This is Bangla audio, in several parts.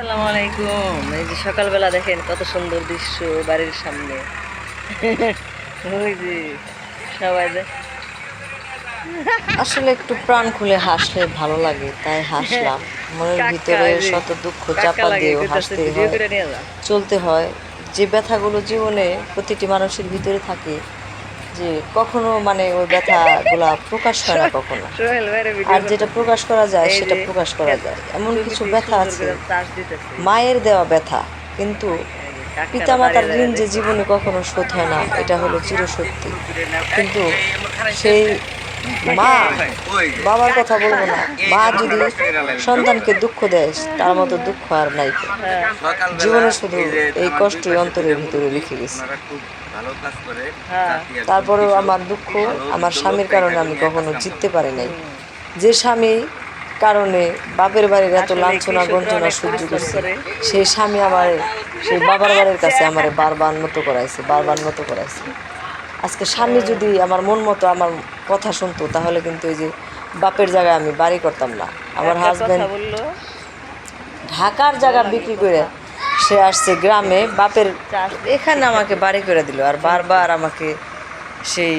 আসসালামু আলাইকুম। এই যে সকালবেলা দেখেন কত সুন্দর দৃশ্য বাড়ির সামনে। ওই যে সবাই আসলে একটু প্রাণ খুলে হাসলে ভালো লাগে তাই হাসলাম। মনের ভিতরে শত দুঃখ চাপা দিয়েও হাসতে হয়। চলতে হয়। যে ব্যথাগুলো জীবনে প্রতিটি মানুষের ভিতরে থাকে যে কখনো মানে ওই ব্যথাগুলা প্রকাশ হয় না কখনো। আর যেটা প্রকাশ করা যায় সেটা প্রকাশ করা যায়। এমন কিছু ব্যথা আছে। মায়ের দেওয়া ব্যথা কিন্তু পিতা মাতার পিতামাতার ঋণ যে জীবনে কখনো শোধ হয় না এটা হলো চিরসত্যি। কিন্তু সেই মা, বাবার কথা বলব না। মা যদি সন্তানকে দুঃখ দেয়, তার মতো দুঃখ আর নাই জীবনে শুধু এই কষ্টই অন্তরের ভিতরে লিখে গেছে। তারপরেও আমার দুঃখ, আমার স্বামীর কারণে আমি কখনো জিততে পারি নাই। যে স্বামী কারণে বাপের বাড়ির এত লাঞ্ছনা, গঞ্জনা সহ্য করছে, সেই স্বামী আমার, সেই বাবার বাড়ির কাছে আমার বারবার মতো করাইছে, বারবার মতো করাইছে। আজকে স্বামী যদি আমার মন মতো আমার কথা শুনতো তাহলে কিন্তু এই যে বাপের জায়গায় আমি বাড়ি করতাম না। আমার বলল। ঢাকার জায়গা বিক্রি করে সে আসছে গ্রামে বাপের এখানে আমাকে বাড়ি করে দিল আর বারবার আমাকে সেই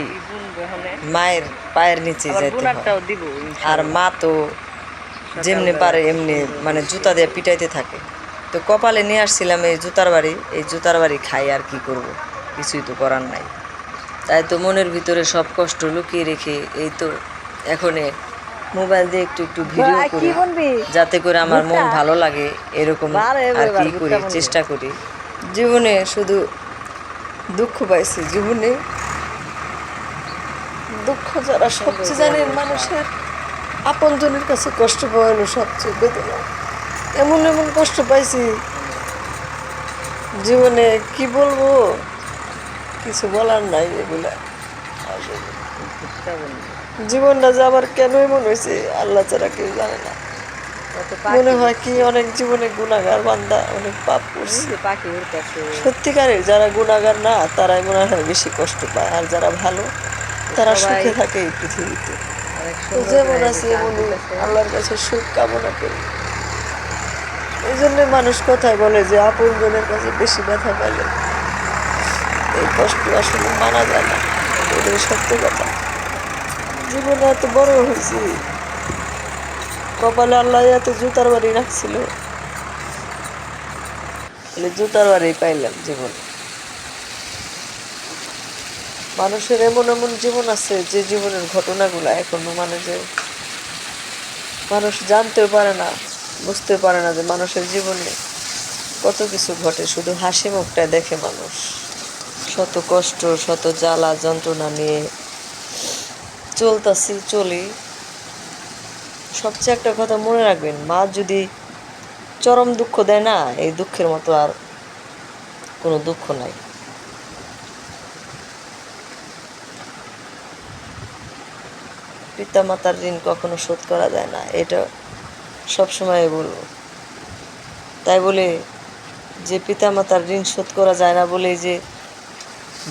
মায়ের পায়ের নিচে দিব আর মা তো যেমনি পারে এমনি মানে জুতা দিয়ে পিটাইতে থাকে। তো কপালে নিয়ে আসছিলাম এই জুতার বাড়ি এই জুতার বাড়ি খাই আর কি করব? কিছুই তো করার নাই। তাই তো মনের ভিতরে সব কষ্ট লুকিয়ে রেখে এই তো এখন মোবাইল দিয়ে একটু একটু ভিডিও করি যাতে করে আমার মন ভালো লাগে এরকম আর কি করি চেষ্টা করি। জীবনে শুধু দুঃখ পাইছি জীবনে দুঃখ যারা সবচেয়ে জানেন মানুষের। আপনজনের কাছে কষ্ট পাওয়া হলো সবচেয়ে বেদনা। এমন এমন কষ্ট পাইছি জীবনে কি বলব? কিছু বলার নাই এগুলা। জীবনটা যে আমার কেন এমন হয়েছে আল্লাহ ছাড়া কেউ জানে না। মনে হয় কি অনেক জীবনে গুণাগার বান্দা অনেক পাপ করছে। সত্যিকারের যারা গুণাগার না তারাই মনে হয় বেশি কষ্ট পায়। আর যারা ভালো তারা সুখে থাকে এই পৃথিবীতে। যেমন আছে এমনই আল্লাহর কাছে সুখ কামনা করি। এই জন্য মানুষ কথায় বলে যে আপন জনের কাছে বেশি ব্যথা পাইলে এই কষ্ট আসলে মানা যায় না। এটাই সত্য কথা। জীবনে এত বড় হয়েছি। কপালে আল্লাহ এত জুতার বাড়ি রাখছিল। জুতার বাড়ি পাইলাম জীবন। মানুষের এমন এমন জীবন আছে যে জীবনের ঘটনাগুলো এখনও মানে যে মানুষ জানতেও পারে না বুঝতে পারে না যে মানুষের জীবনে কত কিছু ঘটে। শুধু হাসি মুখটা দেখে মানুষ। শত কষ্ট, শত জ্বালা, যন্ত্রণা নিয়ে চলতাছি, চলি। সবচেয়ে একটা কথা মনে রাখবেন, মা যদি চরম দুঃখ দেয় না, এই দুঃখের মতো আর কোনো দুঃখ নাই। পিতা মাতার ঋণ কখনো শোধ করা যায় না, এটা সবসময় বলব। তাই বলে যে পিতা মাতার ঋণ শোধ করা যায় না বলে যে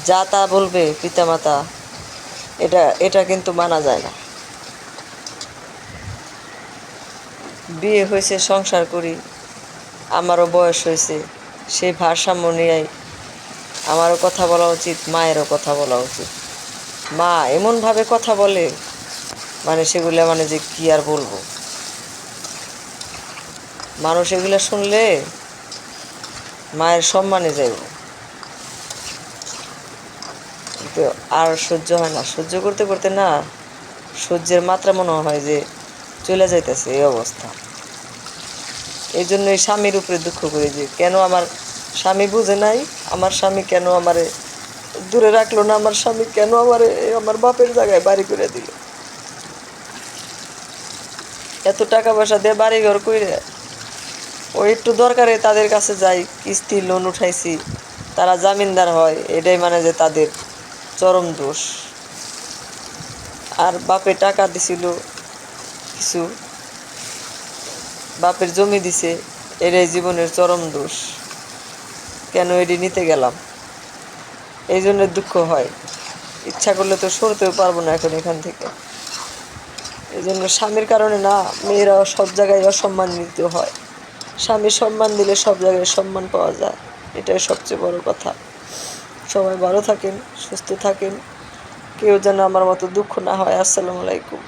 যা তা বলবে পিতামাতা, এটা এটা কিন্তু মানা যায় না। বিয়ে হয়েছে, সংসার করি, আমারও বয়স হয়েছে সেই ভারসাম্য নিয়েই আমারও কথা বলা উচিত, মায়েরও কথা বলা উচিত। মা এমনভাবে কথা বলে মানে সেগুলো মানে যে কি আর বলব? মানুষ এগুলো শুনলে মায়ের সম্মানে যাইব। কিন্তু আর সহ্য হয় না। সহ্য করতে করতে না সহ্যের মাত্রা মনে হয় যে চলে যাইতেছে এই অবস্থা। এই জন্য এই স্বামীর উপরে দুঃখ করি যে কেন আমার স্বামী বুঝে নাই? আমার স্বামী কেন আমারে দূরে রাখল না? আমার স্বামী কেন আমারে আমার বাপের জায়গায় বাড়ি করে দিল? এত টাকা পয়সা দিয়ে বাড়ি ঘর কইরে ওই একটু দরকারে তাদের কাছে যাই, কিস্তি লোন উঠাইছি, তারা জামিনদার হয়, এটাই মানে যে তাদের চরম দোষ। আর বাপে টাকা দিছিল কিছু। বাপের জমি দিছে এটাই জীবনের চরম দোষ। কেন এটি নিতে গেলাম? এই জন্য দুঃখ হয়। ইচ্ছা করলে তো সরতেও পারব না এখন এখান থেকে। এই জন্য স্বামীর কারণে না মেয়েরা সব জায়গায় অসম্মানিত হয়। স্বামী সম্মান দিলে সব জায়গায় সম্মান পাওয়া যায়। এটাই সবচেয়ে বড় কথা। সবাই ভালো থাকেন সুস্থ থাকেন। কেউ যেন আমার মতো দুঃখ না হয় আসসালামু আলাইকুম।